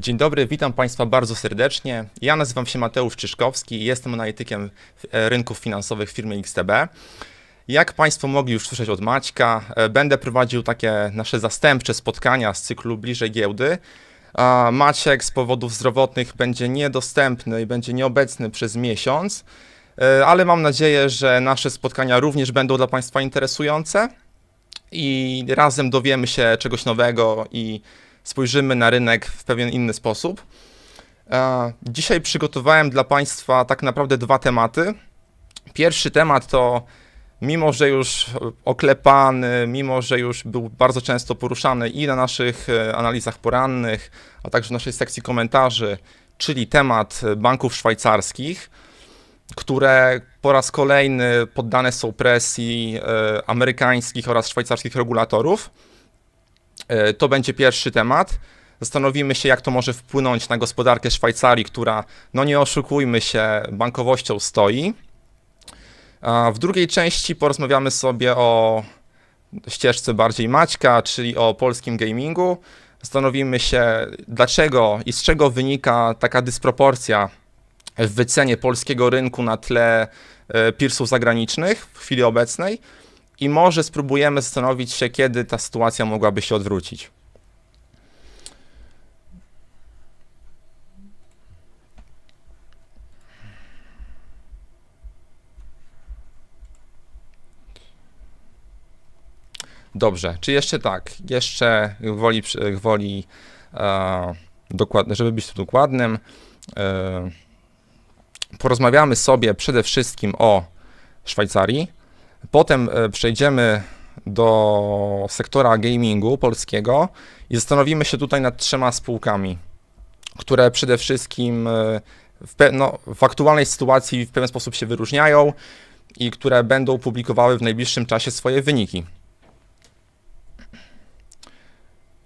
Dzień dobry, witam Państwa bardzo serdecznie. Ja nazywam się Mateusz Czyszkowski i jestem analitykiem e, rynków finansowych firmy XTB. Jak Państwo mogli już słyszeć od Maćka, e, będę prowadził takie nasze zastępcze spotkania z cyklu Bliżej Giełdy. Maciek z powodów zdrowotnych będzie niedostępny i będzie nieobecny przez miesiąc, e, ale mam nadzieję, że nasze spotkania również będą dla Państwa interesujące i razem dowiemy się czegoś nowego i spojrzymy na rynek w pewien inny sposób. E, Dzisiaj przygotowałem dla Państwa tak naprawdę dwa tematy. Pierwszy temat to, mimo że już oklepany, mimo że już był bardzo często poruszany i na naszych e, analizach porannych, a także w naszej sekcji komentarzy, czyli temat banków szwajcarskich, które po raz kolejny poddane są presji e, amerykańskich oraz szwajcarskich regulatorów. E, To będzie pierwszy temat. Zastanowimy się, jak to może wpłynąć na gospodarkę Szwajcarii, która, no nie oszukujmy się, bankowością stoi. A w drugiej części porozmawiamy sobie o ścieżce bardziej Maćka, czyli o polskim gamingu. Zastanowimy się, dlaczego i z czego wynika taka dysproporcja w wycenie polskiego rynku na tle e, peersów zagranicznych w chwili obecnej i może spróbujemy zastanowić się, kiedy ta sytuacja mogłaby się odwrócić. Dobrze, czy jeszcze tak, jeszcze gwoli, gwoli e, dokładne, żeby być tu dokładnym, e, porozmawiamy sobie przede wszystkim o Szwajcarii, Potem e, przejdziemy do sektora gamingu polskiego i zastanowimy się tutaj nad trzema spółkami, które przede wszystkim e, w, no, w aktualnej sytuacji w pewien sposób się wyróżniają i które będą publikowały w najbliższym czasie swoje wyniki.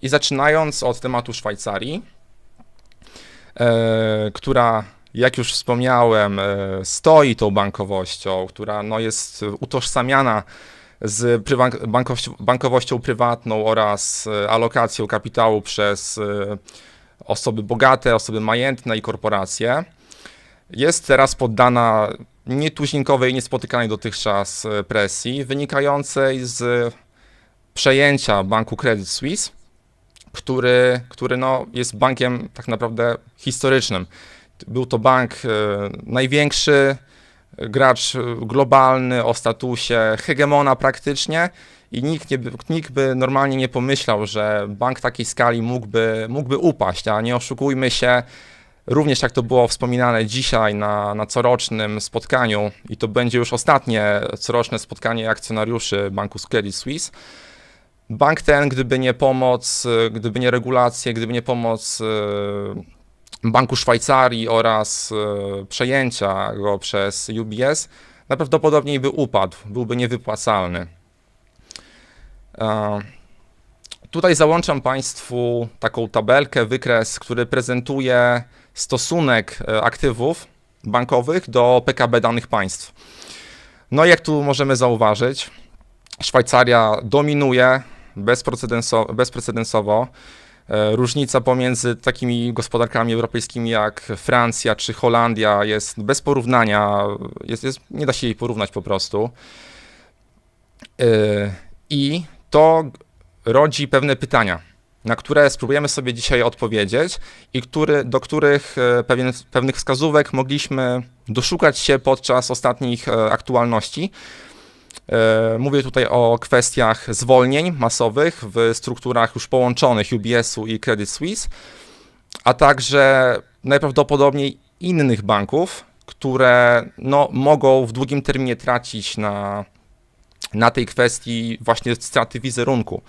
I zaczynając od tematu Szwajcarii, e, która jak już wspomniałem, e, stoi tą bankowością, która no, jest utożsamiana z bankowością, prywatną oraz e, alokacją kapitału przez e, osoby bogate, osoby majętne i korporacje. Jest teraz poddana nietuzinkowej, niespotykanej dotychczas presji wynikającej z przejęcia banku Credit Suisse, który, który no, jest bankiem tak naprawdę historycznym. Był to bank e, największy, gracz globalny o statusie hegemona praktycznie i nikt, nie, nikt by normalnie nie pomyślał, że bank takiej skali mógłby, mógłby upaść, a nie oszukujmy się, również jak to było wspominane dzisiaj na, na corocznym spotkaniu i to będzie już ostatnie coroczne spotkanie akcjonariuszy banku Credit Suisse, Bank ten, gdyby nie pomoc, gdyby nie regulacje, gdyby nie pomoc e, Banku Szwajcarii oraz e, przejęcia go przez UBS, najprawdopodobniej by upadł, byłby niewypłacalny. E, Tutaj załączam Państwu taką tabelkę, wykres, który prezentuje stosunek e, aktywów bankowych do PKB danych państw. No jak tu możemy zauważyć, Szwajcaria dominuje bezprecedenso- bezprecedensowo. E, Różnica pomiędzy takimi gospodarkami europejskimi jak Francja czy Holandia jest bez porównania, jest, jest, nie da się jej porównać po prostu. E, I to rodzi pewne pytania, na które spróbujemy sobie dzisiaj odpowiedzieć i który, do których e, pewien, pewnych wskazówek mogliśmy doszukać się podczas ostatnich aktualności. E, Mówię tutaj o kwestiach zwolnień masowych w strukturach już połączonych UBS-u i Credit Suisse, a także najprawdopodobniej innych banków, które no, mogą w długim terminie tracić na, na tej kwestii właśnie straty wizerunku.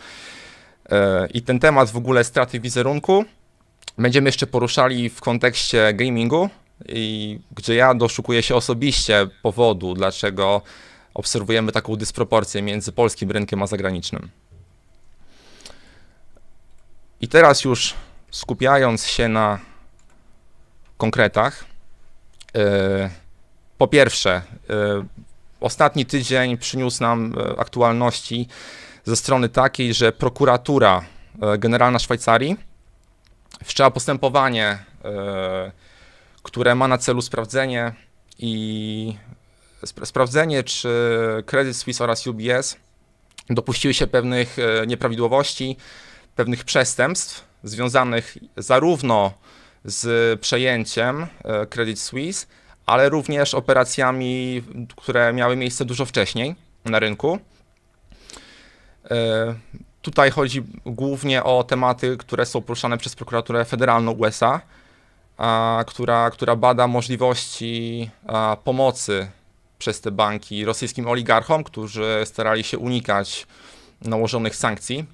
E, I ten temat w ogóle straty wizerunku będziemy jeszcze poruszali w kontekście gamingu, i gdzie ja doszukuję się osobiście powodu, dlaczego obserwujemy taką dysproporcję między polskim rynkiem a zagranicznym. I teraz już skupiając się na konkretach, e, po pierwsze, e, ostatni tydzień przyniósł nam e, aktualności ze strony takiej, że prokuratura generalna Szwajcarii wszczęła postępowanie, które ma na celu sprawdzenie i sprawdzenie, czy Credit Suisse oraz UBS dopuściły się pewnych e, nieprawidłowości, pewnych przestępstw związanych zarówno z przejęciem e, Credit Suisse, ale również operacjami, które miały miejsce dużo wcześniej na rynku. E, Tutaj chodzi głównie o tematy, które są poruszane przez prokuraturę federalną USA, która, która bada możliwości pomocy przez te banki rosyjskim oligarchom, którzy starali się unikać nałożonych sankcji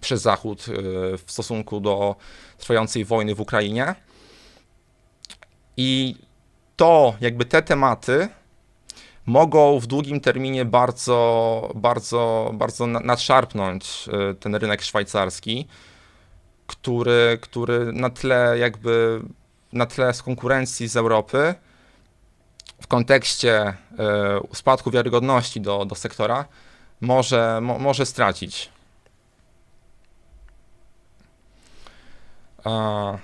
przez Zachód y, w stosunku do trwającej wojny w Ukrainie. I to, jakby te tematy mogą w długim terminie bardzo, bardzo, bardzo na- nadszarpnąć y, ten rynek szwajcarski, który, który na tle jakby na tle z konkurencji z Europy w kontekście y, spadku wiarygodności do, do sektora może, mo, może stracić.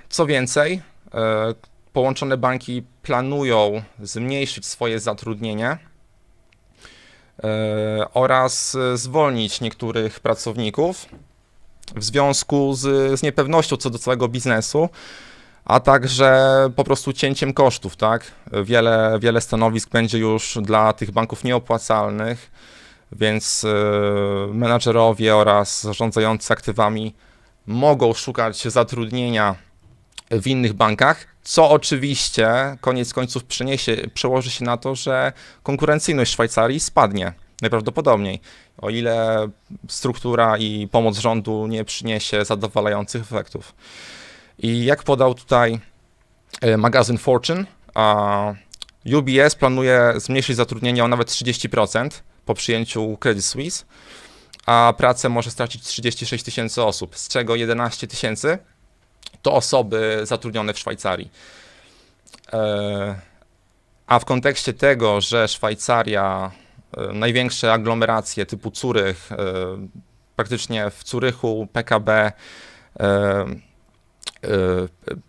Co więcej, e, połączone banki planują zmniejszyć swoje zatrudnienie e, oraz e, zwolnić niektórych pracowników w związku z, z niepewnością co do całego biznesu, a także po prostu cięciem kosztów, tak? Wiele, wiele stanowisk będzie już dla tych banków nieopłacalnych, więc e, menadżerowie oraz zarządzający aktywami mogą szukać zatrudnienia w innych bankach, co oczywiście koniec końców przeniesie, przełoży się na to, że konkurencyjność Szwajcarii spadnie najprawdopodobniej, o ile struktura i pomoc rządu nie przyniesie zadowalających efektów. I jak podał tutaj e, magazyn Fortune, UBS planuje zmniejszyć zatrudnienie o nawet 30% po przyjęciu Credit Suisse, a pracę może stracić 36 tysięcy osób, z czego 11 tysięcy to osoby zatrudnione w Szwajcarii. E, A w kontekście tego, że Szwajcaria, e, największe aglomeracje typu Curych, praktycznie w Curychu PKB,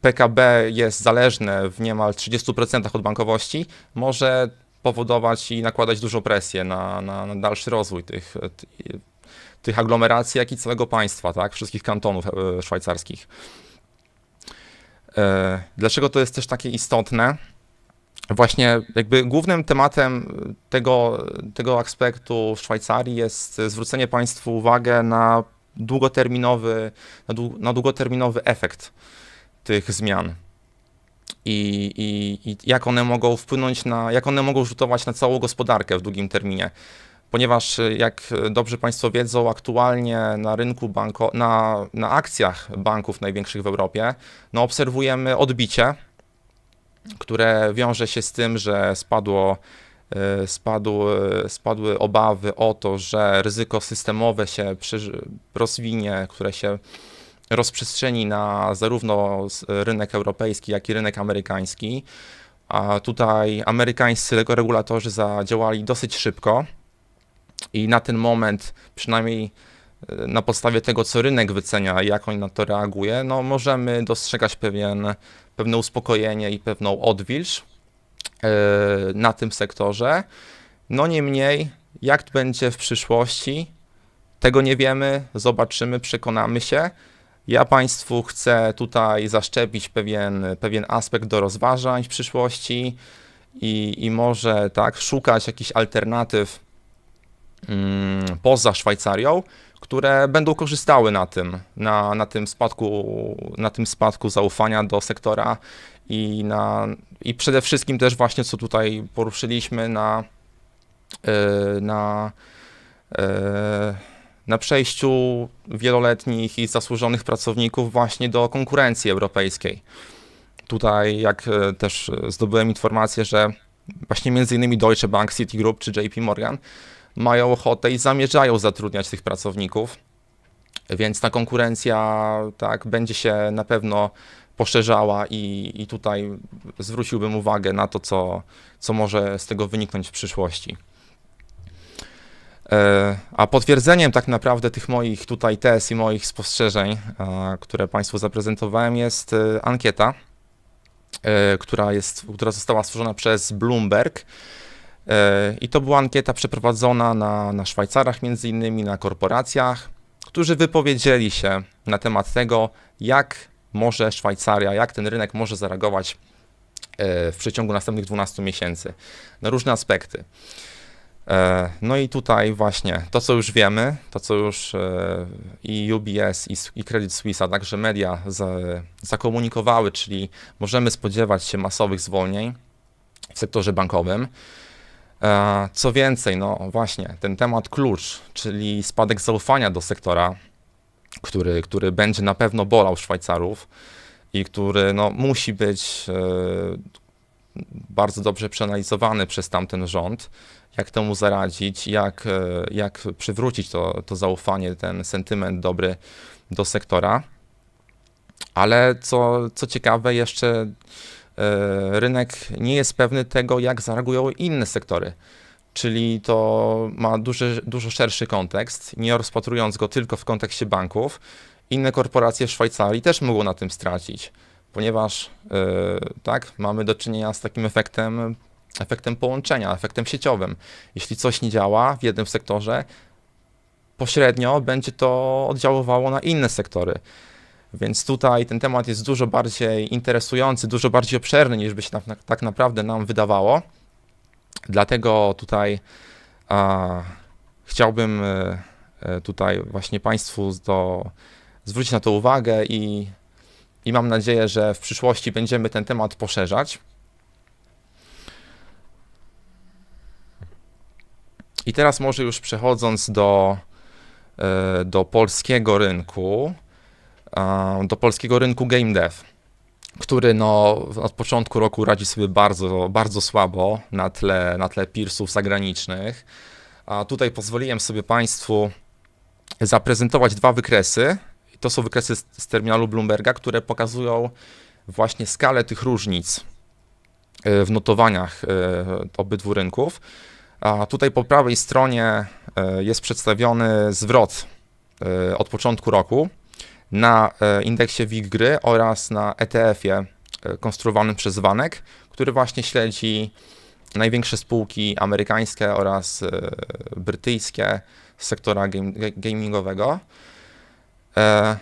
PKB jest zależne w niemal 30% od bankowości, może powodować i nakładać dużą presję na, na, na dalszy rozwój tych, ty- tych aglomeracji, jak i całego państwa, tak, wszystkich kantonów e, szwajcarskich. E, Dlaczego to jest też takie istotne? Właśnie jakby głównym tematem tego, tego aspektu w Szwajcarii jest zwrócenie Państwu uwagę na długoterminowy, na, na długoterminowy efekt tych zmian. I, i, I jak one mogą wpłynąć na, jak one mogą rzutować na całą gospodarkę w długim terminie. Ponieważ, jak dobrze Państwo wiedzą, aktualnie na rynku banko, na, na akcjach banków największych w Europie, no obserwujemy odbicie, które wiąże się z tym, że spadło, spadł, y, spadły obawy o to, że ryzyko systemowe się rozwinie, które się rozprzestrzeni na zarówno rynek europejski, jak i rynek amerykański. A tutaj amerykańscy regulatorzy zadziałali dosyć szybko i na ten moment, przynajmniej e, na podstawie tego, co rynek wycenia i jak on na to reaguje, no możemy dostrzegać pewien, pewne uspokojenie i pewną odwilż e, na tym sektorze. No niemniej, jak będzie w przyszłości, tego nie wiemy, zobaczymy, przekonamy się. Ja Państwu chcę tutaj zaszczepić pewien, pewien aspekt do rozważań w przyszłości i, i może tak szukać jakichś alternatyw poza Szwajcarią, które będą korzystały na tym, na, na, tym spadku, na tym spadku zaufania do sektora i, na, i przede wszystkim też właśnie, co tutaj poruszyliśmy, na, e, na, e, na przejściu wieloletnich i zasłużonych pracowników właśnie do konkurencji europejskiej. Tutaj, jak e, też zdobyłem informację, że właśnie między innymi Deutsche Bank, Citigroup czy JP Morgan mają ochotę i zamierzają zatrudniać tych pracowników, więc ta konkurencja tak będzie się na pewno poszerzała i, i tutaj zwróciłbym uwagę na to, co, co może z tego wyniknąć w przyszłości. E, A potwierdzeniem tak naprawdę tych moich tutaj tez i moich spostrzeżeń, które Państwu zaprezentowałem, jest e, ankieta, e, która, jest, która została stworzona przez Bloomberg. E, I to była ankieta przeprowadzona na, na Szwajcarach, między innymi na korporacjach, którzy wypowiedzieli się na temat tego, jak może Szwajcaria, jak ten rynek może zareagować e, w przeciągu następnych 12 miesięcy na różne aspekty. E, No i tutaj właśnie to, co już wiemy, to co już i UBS, i, Credit Suisse, a także media za, zakomunikowały, czyli możemy spodziewać się masowych zwolnień w sektorze bankowym. E, Co więcej, no właśnie, ten temat klucz, czyli spadek zaufania do sektora, który, który będzie na pewno bolał Szwajcarów i który no, musi być e, bardzo dobrze przeanalizowany przez tamten rząd, jak temu zaradzić, jak, e, jak przywrócić to, to zaufanie, ten sentyment dobry do sektora. Ale co, co ciekawe, jeszcze rynek nie jest pewny tego, jak zareagują inne sektory. Czyli to ma duży, dużo szerszy kontekst, nie rozpatrując go tylko w kontekście banków. Inne korporacje w Szwajcarii też mogą na tym stracić, ponieważ e, tak, mamy do czynienia z takim efektem, efektem połączenia, efektem sieciowym. Jeśli coś nie działa w jednym sektorze, pośrednio będzie to oddziaływało na inne sektory. Więc tutaj ten temat jest dużo bardziej interesujący, dużo bardziej obszerny niż by się na, tak naprawdę nam wydawało. Dlatego tutaj a, chciałbym e, e, tutaj właśnie Państwu zwrócić na to uwagę i, i mam nadzieję, że w przyszłości będziemy ten temat poszerzać. I teraz może już przechodząc do, e, do polskiego rynku, do polskiego rynku game dev, który no, od początku roku radzi sobie bardzo, bardzo słabo na tle, na tle peersów zagranicznych. A tutaj pozwoliłem sobie Państwu zaprezentować dwa wykresy. To są wykresy z, z terminalu Bloomberga, które pokazują właśnie skalę tych różnic e, w notowaniach e, obydwu rynków. A tutaj po prawej stronie e, jest przedstawiony zwrot od początku roku na e, indeksie WIG gry oraz na ETF-ie e, konstruowanym przez Wanek, który właśnie śledzi największe spółki amerykańskie oraz e, brytyjskie z sektora game, ga- gamingowego.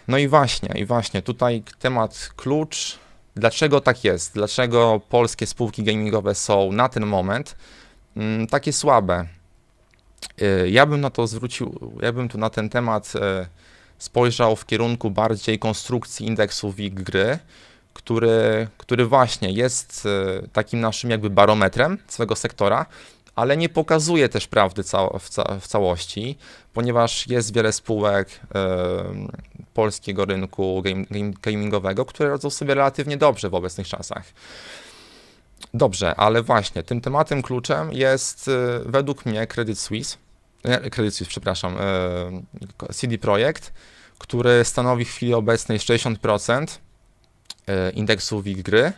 No i właśnie, i właśnie tutaj temat klucz. Dlaczego tak jest? Dlaczego polskie spółki gamingowe są na ten moment mm, takie słabe? Ja bym na to zwrócił, ja bym tu na ten temat spojrzał w kierunku bardziej konstrukcji indeksu WIG gry, który, który właśnie jest e, takim naszym jakby barometrem swego sektora, ale nie pokazuje też prawdy w, ca w całości, ponieważ jest wiele spółek e, polskiego rynku game, game, gamingowego, które radzą sobie relatywnie dobrze w obecnych czasach. Dobrze, ale właśnie tym tematem kluczem jest e, według mnie Credit Suisse, Credit Suisse, przepraszam, e, CD Projekt, który stanowi w chwili obecnej 60% e, indeksu WIG gry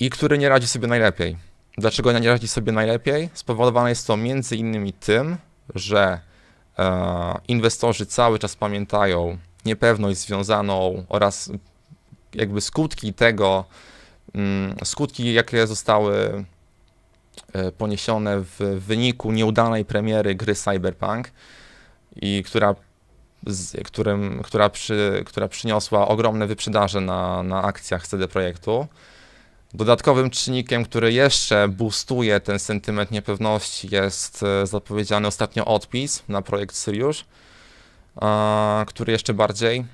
i który nie radzi sobie najlepiej. Dlaczego nie radzi sobie najlepiej? Spowodowane jest to między innymi tym, że e, inwestorzy cały czas pamiętają niepewność związaną oraz jakby skutki tego, mm, skutki jakie zostały e, poniesione w wyniku nieudanej premiery gry Cyberpunk i która z, którym, która, przy, która przyniosła ogromne wyprzedaże na, na akcjach CD Projektu. Dodatkowym czynnikiem, który jeszcze boostuje ten sentyment niepewności jest e, zapowiedziany ostatnio odpis na projekt Syriusz, który jeszcze bardziej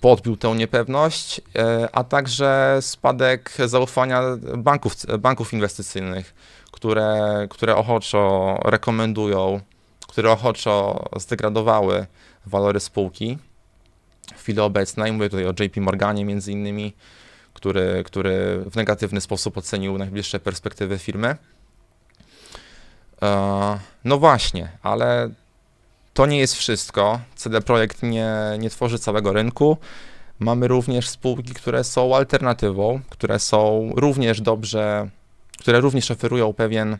podbił tę niepewność, e, a także spadek zaufania banków, banków inwestycyjnych, które, które ochoczo rekomendują, które ochoczo zdegradowały walory spółki w chwili obecnej. Mówię tutaj o JP Morganie między innymi, który, który w negatywny sposób ocenił najbliższe perspektywy firmy. E, No właśnie, ale to nie jest wszystko. CD Projekt nie, nie tworzy całego rynku. Mamy również spółki, które są alternatywą, które są również dobrze, które również oferują pewien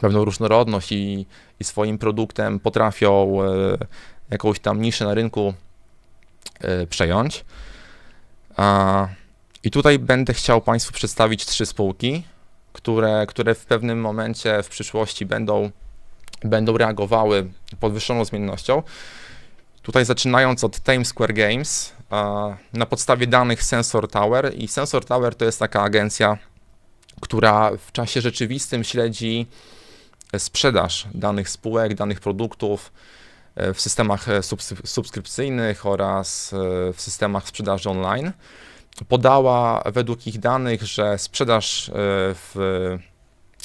pewną różnorodność i, i swoim produktem potrafią e, jakąś tam niszę na rynku e, przejąć. I tutaj będę chciał Państwu przedstawić trzy spółki, które, które w pewnym momencie w przyszłości będą, będą reagowały podwyższoną zmiennością. Tutaj zaczynając od Times Square Games, na podstawie danych Sensor Tower i Sensor Tower to jest taka agencja, która w czasie rzeczywistym śledzi sprzedaż danych spółek, danych produktów e, w systemach e, subs- subskrypcyjnych oraz e, w systemach sprzedaży online. Podała według ich danych, że sprzedaż e, w,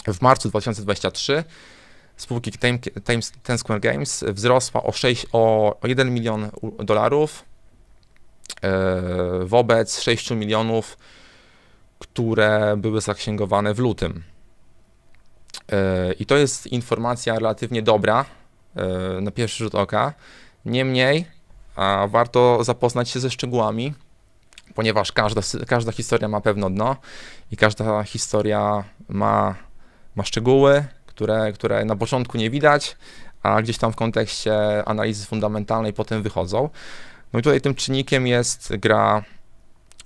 w marcu 2023 spółki Ten Square Games wzrosła o, 6, o o 1 milion dolarów e, wobec 6 milionów, które były zaksięgowane w lutym. E, I to jest informacja relatywnie dobra e, na pierwszy rzut oka. Niemniej warto zapoznać się ze szczegółami, ponieważ każda, każda historia ma pewne dno i każda historia ma, ma szczegóły, które, które na początku nie widać, a gdzieś tam w kontekście analizy fundamentalnej potem wychodzą. No i tutaj tym czynnikiem jest gra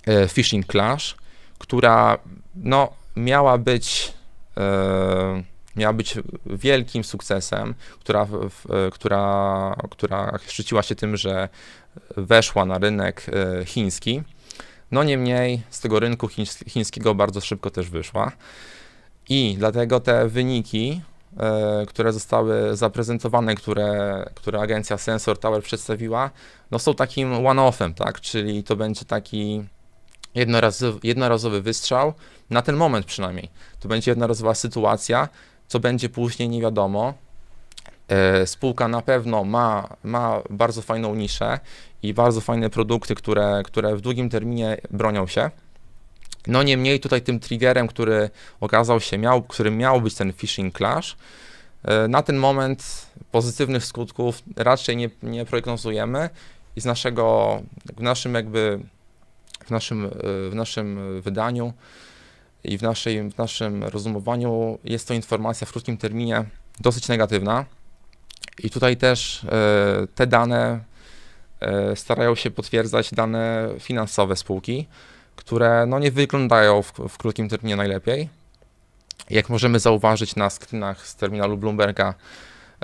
e, Fishing Clash, która no, miała być e, miała być wielkim sukcesem, która, w- w- która, która szczyciła się tym, że weszła na rynek e, chiński. No niemniej z tego rynku chińs- chińskiego bardzo szybko też wyszła. I dlatego te wyniki, e, które zostały zaprezentowane, które, które agencja Sensor Tower przedstawiła, no są takim one-offem, tak? Czyli to będzie taki jednorazowy, jednorazowy wystrzał, na ten moment przynajmniej. To będzie jednorazowa sytuacja, co będzie później nie wiadomo. E, Spółka na pewno ma, ma bardzo fajną niszę i bardzo fajne produkty, które, które w długim terminie bronią się. No niemniej tutaj tym triggerem, który okazał się, miał, którym miał być ten phishing clash, e, na ten moment pozytywnych skutków raczej nie, nie prognozujemy i z naszego, w naszym jakby, w naszym, e, w naszym wydaniu i w, naszej, w naszym rozumowaniu jest to informacja w krótkim terminie dosyć negatywna. I tutaj też e, te dane starają się potwierdzać dane finansowe spółki, które no, nie wyglądają w, w krótkim terminie najlepiej. Jak możemy zauważyć na screenach z terminalu Bloomberga,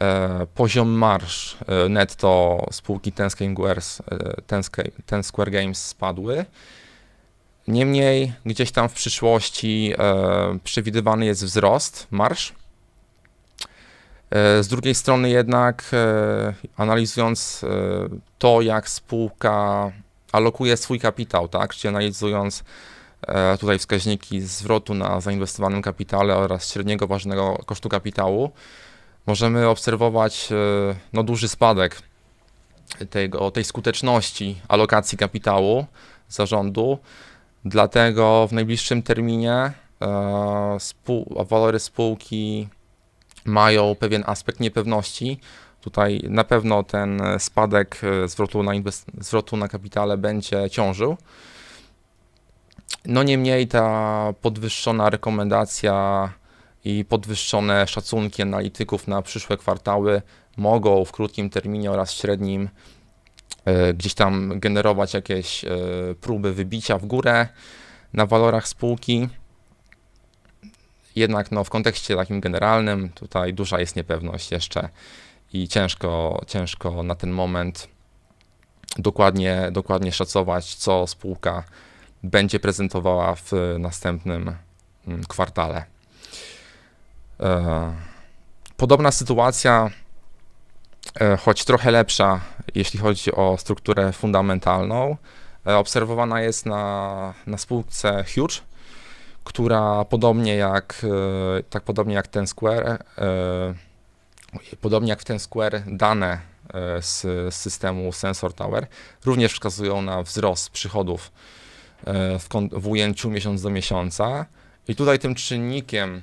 e, poziom marsz e, netto spółki Ten e, Ten Square- Games spadły. Niemniej gdzieś tam w przyszłości e, przewidywany jest wzrost marsz. E, z drugiej strony jednak e, analizując to, jak spółka alokuje swój kapitał, tak, czyli analizując e, tutaj wskaźniki zwrotu na zainwestowanym kapitale oraz średniego ważnego kosztu kapitału, możemy obserwować e, no, duży spadek tego, tej skuteczności alokacji kapitału zarządu. Dlatego w najbliższym terminie e, spół, walory spółki mają pewien aspekt niepewności. Tutaj na pewno ten spadek e, zwrotu na, inwest- zwrotu na kapitale będzie ciążył. No niemniej ta podwyższona rekomendacja i podwyższone szacunki analityków na przyszłe kwartały mogą w krótkim terminie oraz średnim e, gdzieś tam generować jakieś e, próby wybicia w górę na walorach spółki. Jednak no, w kontekście takim generalnym tutaj duża jest niepewność jeszcze i ciężko, ciężko na ten moment dokładnie, dokładnie szacować, co spółka będzie prezentowała w następnym mm, kwartale. E, Podobna sytuacja, e, choć trochę lepsza, jeśli chodzi o strukturę fundamentalną, e, obserwowana jest na, na spółce Huge, która podobnie jak, tak podobnie jak ten Square, podobnie jak w ten Square, dane e, z, systemu Sensor Tower również wskazują na wzrost przychodów e, w, w ujęciu miesiąc do miesiąca. I tutaj tym czynnikiem,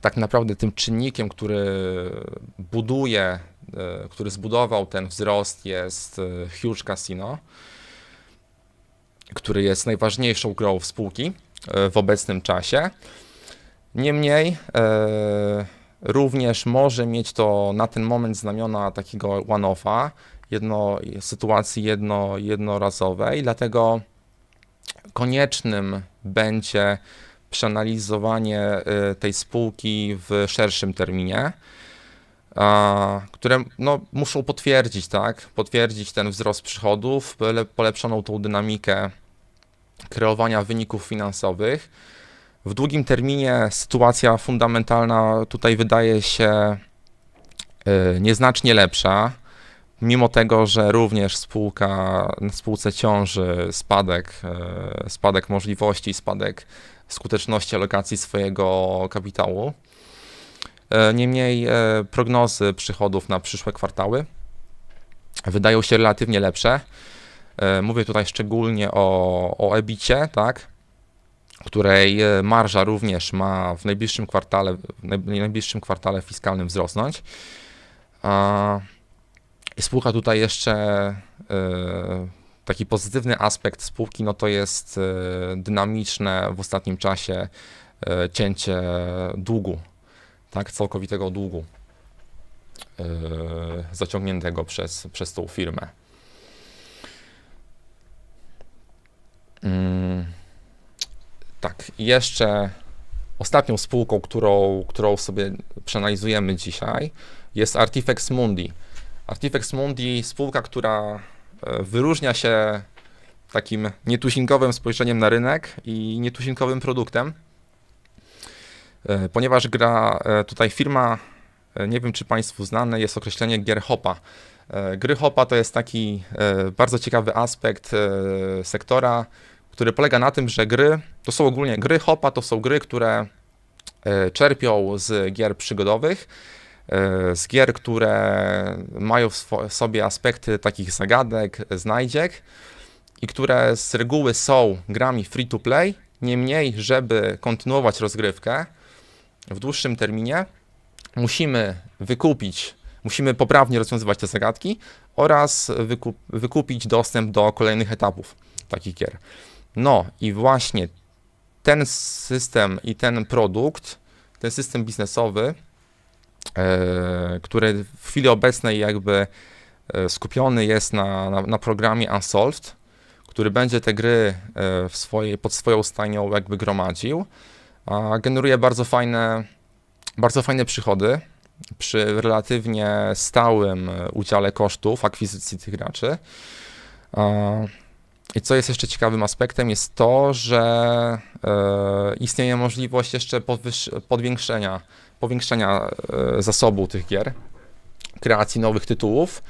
tak naprawdę tym czynnikiem, który buduje, e, który zbudował ten wzrost jest Huge Casino, który jest najważniejszą grą w spółki w obecnym czasie. Niemniej również może mieć to na ten moment znamiona takiego one-offa, jedno, sytuacji jedno, jednorazowej, dlatego koniecznym będzie przeanalizowanie y, tej spółki w szerszym terminie, które no, muszą potwierdzić, tak, potwierdzić ten wzrost przychodów, pole- polepszoną tą dynamikę kreowania wyników finansowych. W długim terminie sytuacja fundamentalna tutaj wydaje się y, nieznacznie lepsza, mimo tego, że również spółka, na spółce ciąży spadek, y, spadek możliwości, spadek skuteczności alokacji swojego kapitału. E, Niemniej e, prognozy przychodów na przyszłe kwartały wydają się relatywnie lepsze. E, Mówię tutaj szczególnie o, o tak, której e, marża również ma w najbliższym kwartale, w naj- najbliższym kwartale fiskalnym wzrosnąć. Spółka tutaj jeszcze e, taki pozytywny aspekt spółki, no to jest e, dynamiczne w ostatnim czasie cięcie długu, tak, całkowitego długu zaciągniętego przez, przez tą firmę. Mm, Tak, i jeszcze ostatnią spółką, którą, którą sobie przeanalizujemy dzisiaj, jest Artifex Mundi. Artifex Mundi, spółka, która e, wyróżnia się takim nietuzinkowym spojrzeniem na rynek i nietuzinkowym produktem, e, ponieważ gra e, tutaj firma, nie wiem czy Państwu znane jest określenie gier hopa. Gry hopa to jest taki bardzo ciekawy aspekt sektora, który polega na tym, że gry, to są ogólnie gry hopa, to są gry, które e, czerpią z gier przygodowych, e, z gier, które mają w sobie aspekty takich zagadek, znajdziek i które z reguły są grami free to play. Niemniej, żeby kontynuować rozgrywkę w dłuższym terminie, musimy wykupić, musimy poprawnie rozwiązywać te zagadki oraz wykup, wykupić dostęp do kolejnych etapów takich gier. No i właśnie ten system i ten produkt, ten system biznesowy, e, który w chwili obecnej jakby e, skupiony jest na, na, na programie Unsolved, który będzie te gry e, w swojej, pod swoją stajnią jakby gromadził, a generuje bardzo fajne, bardzo fajne przychody przy relatywnie stałym udziale kosztów akwizycji tych graczy. I co jest jeszcze ciekawym aspektem, jest to, że e, istnieje możliwość jeszcze podwiększenia, powiększenia e, zasobu tych gier, kreacji nowych tytułów,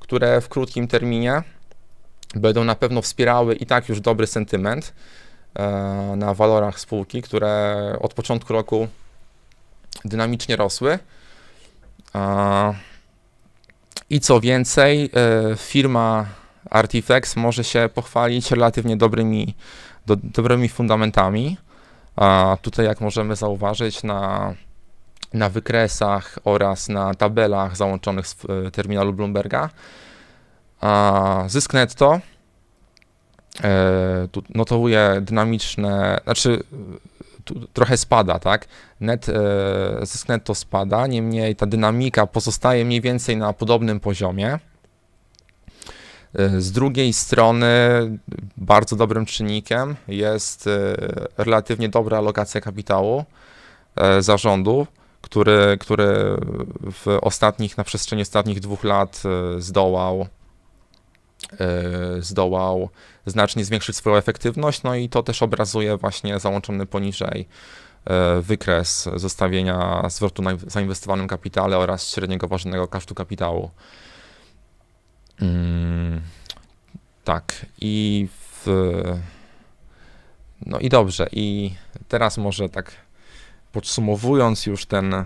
które w krótkim terminie będą na pewno wspierały i tak już dobry sentyment e, na walorach spółki, które od początku roku dynamicznie rosły. I co więcej, e, firma Artifex może się pochwalić relatywnie dobrymi, do, dobrymi fundamentami. A tutaj, jak możemy zauważyć, na, na wykresach oraz na tabelach załączonych z e, terminalu Bloomberga, a zysk netto e, tu notowuje dynamiczne, znaczy tu trochę spada, tak? Net, e, zysk netto spada, niemniej ta dynamika pozostaje mniej więcej na podobnym poziomie. E, Z drugiej strony bardzo dobrym czynnikiem jest e, relatywnie dobra alokacja kapitału e, zarządu, który, który w ostatnich, na przestrzeni ostatnich dwóch lat zdołał zdołał znacznie zwiększyć swoją efektywność, no i to też obrazuje właśnie załączony poniżej wykres zestawienia zwrotu na zainwestowanym kapitale oraz średniego ważnego kosztu kapitału. Mm, tak, i w, no i dobrze, i teraz może tak podsumowując już ten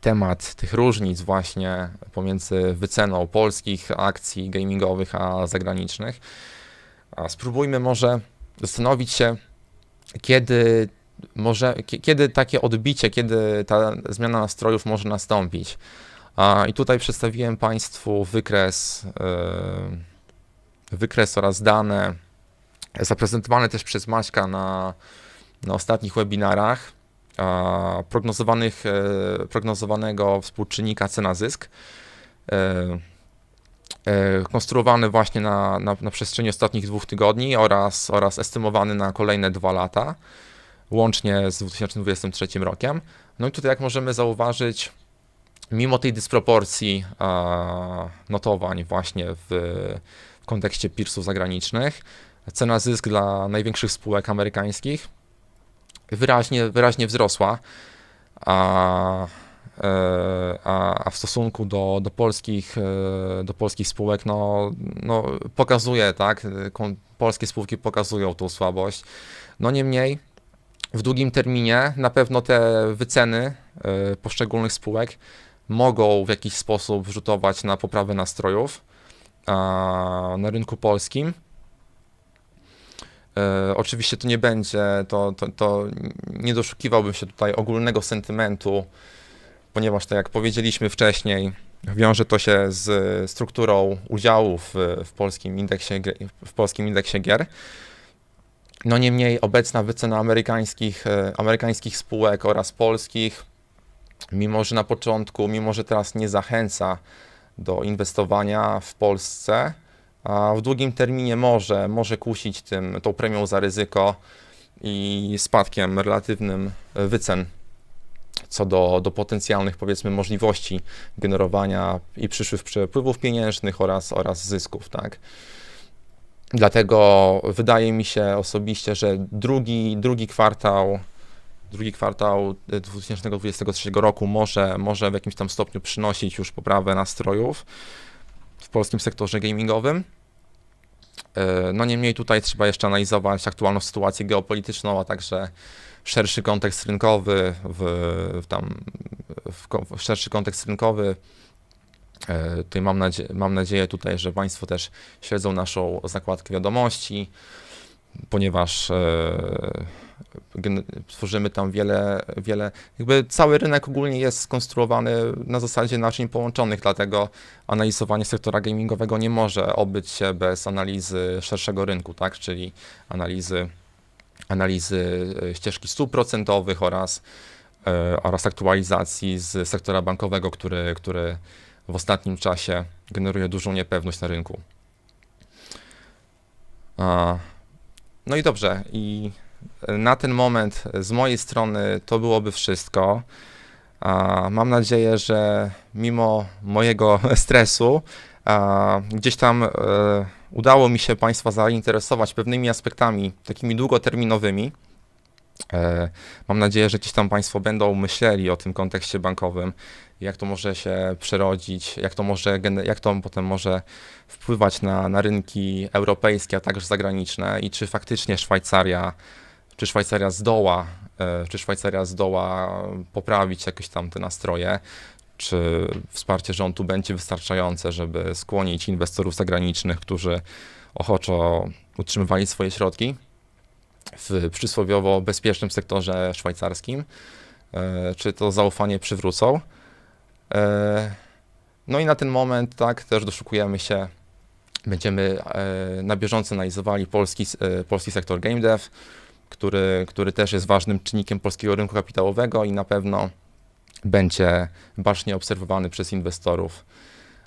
temat tych różnic właśnie pomiędzy wyceną polskich akcji gamingowych a zagranicznych, a spróbujmy może zastanowić się, kiedy może, kie- kiedy takie odbicie, kiedy ta zmiana nastrojów może nastąpić. I tutaj przedstawiłem Państwu wykres, yy, wykres oraz dane zaprezentowane też przez Maćka na, na ostatnich webinarach prognozowanych, e, prognozowanego współczynnika cena-zysk, e, e, konstruowany właśnie na, na, na przestrzeni ostatnich dwóch tygodni oraz, oraz estymowany na kolejne dwa lata, łącznie z 2023 rokiem. No i tutaj, jak możemy zauważyć, mimo tej dysproporcji a, notowań właśnie w, w kontekście peersów zagranicznych, cena zysk dla największych spółek amerykańskich wyraźnie, wyraźnie wzrosła, a, e, a, a w stosunku do, do, polskich, e, do polskich spółek no, no, pokazuje, tak, polskie spółki pokazują tą słabość. No niemniej w długim terminie na pewno te wyceny e, poszczególnych spółek mogą w jakiś sposób rzutować na poprawę nastrojów na rynku polskim. E, oczywiście to nie będzie, to, to, to nie doszukiwałbym się tutaj ogólnego sentymentu, ponieważ tak jak powiedzieliśmy wcześniej, wiąże to się z strukturą udziałów w, polskim, indeksie, w polskim indeksie gier. No niemniej obecna wycena amerykańskich, e, amerykańskich spółek oraz polskich, mimo że na początku, mimo że teraz nie zachęca do inwestowania w Polsce, a w długim terminie może, może kusić tym, tą premią za ryzyko i spadkiem relatywnym wycen co do, do potencjalnych, powiedzmy, możliwości generowania i przyszłych przepływów pieniężnych oraz, oraz zysków, tak. Dlatego wydaje mi się osobiście, że drugi, drugi kwartał drugi kwartał 2023 roku może, może w jakimś tam stopniu przynosić już poprawę nastrojów w polskim sektorze gamingowym. E, No niemniej tutaj trzeba jeszcze analizować aktualną sytuację geopolityczną, a także szerszy kontekst rynkowy, w, w tam, w, w szerszy kontekst rynkowy. E, Tutaj mam, nadzie mam nadzieję tutaj, że Państwo też śledzą naszą zakładkę wiadomości, ponieważ e, tworzymy tam wiele, wiele, jakby cały rynek ogólnie jest skonstruowany na zasadzie naczyń połączonych, dlatego analizowanie sektora gamingowego nie może obyć się bez analizy szerszego rynku, tak, czyli analizy, analizy e, ścieżki stóp procentowych oraz, e, oraz aktualizacji z sektora bankowego, który, który w ostatnim czasie generuje dużą niepewność na rynku. No i dobrze, i na ten moment z mojej strony to byłoby wszystko. Mam nadzieję, że mimo mojego stresu gdzieś tam e, udało mi się Państwa zainteresować pewnymi aspektami takimi długoterminowymi. E, Mam nadzieję, że gdzieś tam Państwo będą myśleli o tym kontekście bankowym, jak to może się przerodzić, jak to, może, jak to potem może wpływać na, na rynki europejskie, a także zagraniczne i czy faktycznie Szwajcaria, czy Szwajcaria zdoła, e, czy Szwajcaria zdoła poprawić jakieś tam te nastroje, czy wsparcie rządu będzie wystarczające, żeby skłonić inwestorów zagranicznych, którzy ochoczo utrzymywali swoje środki w przysłowiowo bezpiecznym sektorze szwajcarskim, e, czy to zaufanie przywrócą. E, No i na ten moment, tak, też doszukujemy się, będziemy na bieżąco analizowali polski, polski sektor game dev, który, który też jest ważnym czynnikiem polskiego rynku kapitałowego i na pewno będzie bacznie obserwowany przez inwestorów,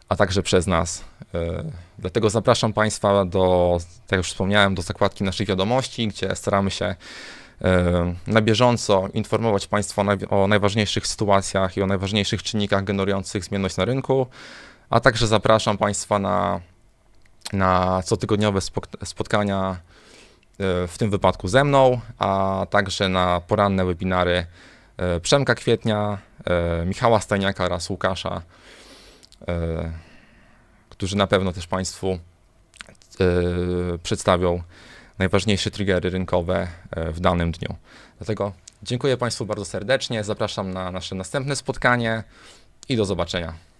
a także przez nas. E, Dlatego zapraszam Państwa do, tak jak już wspomniałem, do zakładki naszych wiadomości, gdzie staramy się e, na bieżąco informować Państwa o, naj, o najważniejszych sytuacjach i o najważniejszych czynnikach generujących zmienność na rynku, a także zapraszam Państwa na, na cotygodniowe spotkania w tym wypadku ze mną, a także na poranne webinary e, Przemka Kwietnia, e, Michała Stajniaka oraz Łukasza, e, którzy na pewno też Państwu e, przedstawią najważniejsze triggery rynkowe e, w danym dniu. Dlatego dziękuję Państwu bardzo serdecznie, zapraszam na nasze następne spotkanie i do zobaczenia.